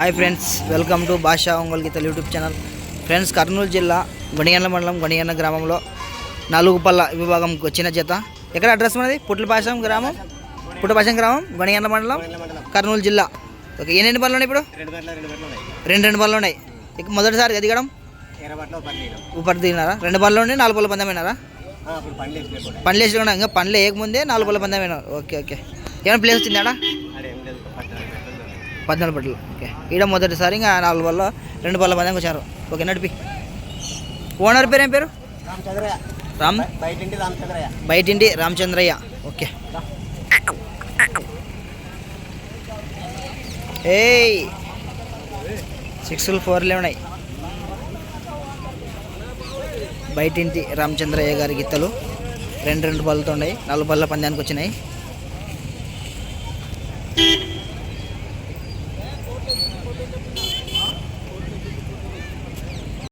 Hi friends welcome to భాషా ఒంగోలు గీతలు YouTube channel. Friends Kurnool జిల్లా గొనిగండ్ల మండలం గొనిగండ్ల గ్రామంలో నాలుగు పల్ల విభాగంకి వచ్చిన జత. ఎక్కడ అడ్రస్ మనది? పుట్లపాశం గ్రామం? పుట్టపాశం గ్రామం గొనిగండ్ల మండలం కర్నూలు జిల్లా. ఓకే ఎన్ని పళ్ళు ఉన్నాయి ఇప్పుడు? రెండు రెండు గంటలు ఉన్నాయి. ఇక మొదటిసారి దిగడం ఎర్రబట్లో పన్నీరు ఊపర్ దిగినారా రెండు పళ్ళు ఉన్నాయి నాలుగు పళ్ళ పందెం అయినారా? అప్పుడు పండ్లు వేసుకోకుండా పండ్లు వేసి కూడా ఇంకా పండ్లు వేయకముందే నాలుగు పళ్ళ పందెం అయినారు. Okay okay. ఏమైనా ప్లేస్ వచ్చిందా పద్నాలుగు పట్లు. ఓకే. ఈడ మొదటిసారి ఇంకా నాలుగు పళ్ళ రెండు పళ్ళ పందెంకి వచ్చారు. ఓకే నడిపి ఓనర్ పేరు ఏం పేరు? రామ్? బయ- బయటింటి రామచంద్రయ్య. ఓకే. ఏయ్! సిక్స్లు ఫోర్లే ఉన్నాయి? బయటింటి రామచంద్రయ్య గారి గిత్తలు. రెండు రెండు పళ్ళతో ఉన్నాయి. నాలుగు పళ్ళ పందానికి వచ్చినాయి.